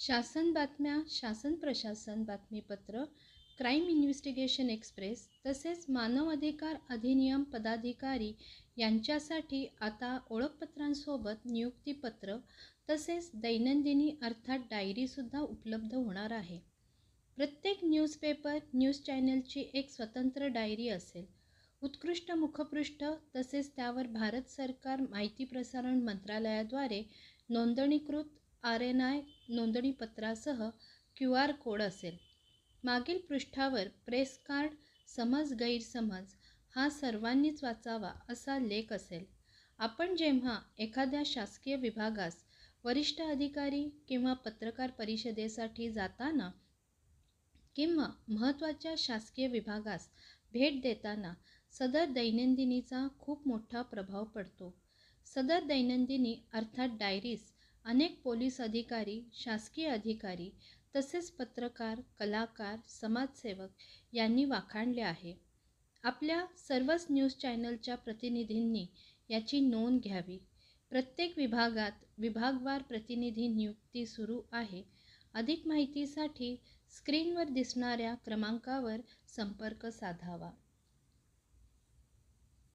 शासन बातम्या शासन प्रशासन बातमीपत्र क्राईम इन्व्हेस्टिगेशन एक्सप्रेस तसेच मानव अधिकार अधिनियम पदाधिकारी यांच्यासाठी आता ओळखपत्रांसोबत नियुक्तीपत्र तसेच दैनंदिनी अर्थात डायरीसुद्धा उपलब्ध होणार आहे. प्रत्येक न्यूजपेपर न्यूज चॅनलची एक स्वतंत्र डायरी असेल. उत्कृष्ट मुखपृष्ठ तसेच त्यावर भारत सरकार माहिती प्रसारण मंत्रालयाद्वारे नोंदणीकृत आर एन आय नोंदणीपत्रासह क्यू आर कोड असेल. मागील पृष्ठावर प्रेस कार्ड समज गैरसमज हा सर्वांनीच वाचावा असा लेख असेल. आपण जेव्हा एखाद्या शासकीय विभागास वरिष्ठ अधिकारी किंवा पत्रकार परिषदेसाठी जाताना किंवा महत्त्वाच्या शासकीय विभागास भेट देताना सदर दैनंदिनीचा खूप मोठा प्रभाव पडतो. सदर दैनंदिनी अर्थात डायरीज अनेक पोलीस अधिकारी शासकीय अधिकारी तसेच पत्रकार कलाकार समाजसेवक यांनी वाखाणले आहे. आपल्या सर्वच न्यूज चॅनलच्या प्रतिनिधींनी याची नोंद घ्यावी. प्रत्येक विभागात विभागवार प्रतिनिधी नियुक्ती सुरू आहे. अधिक माहितीसाठी स्क्रीनवर दिसणाऱ्या क्रमांकावर संपर्क साधावा.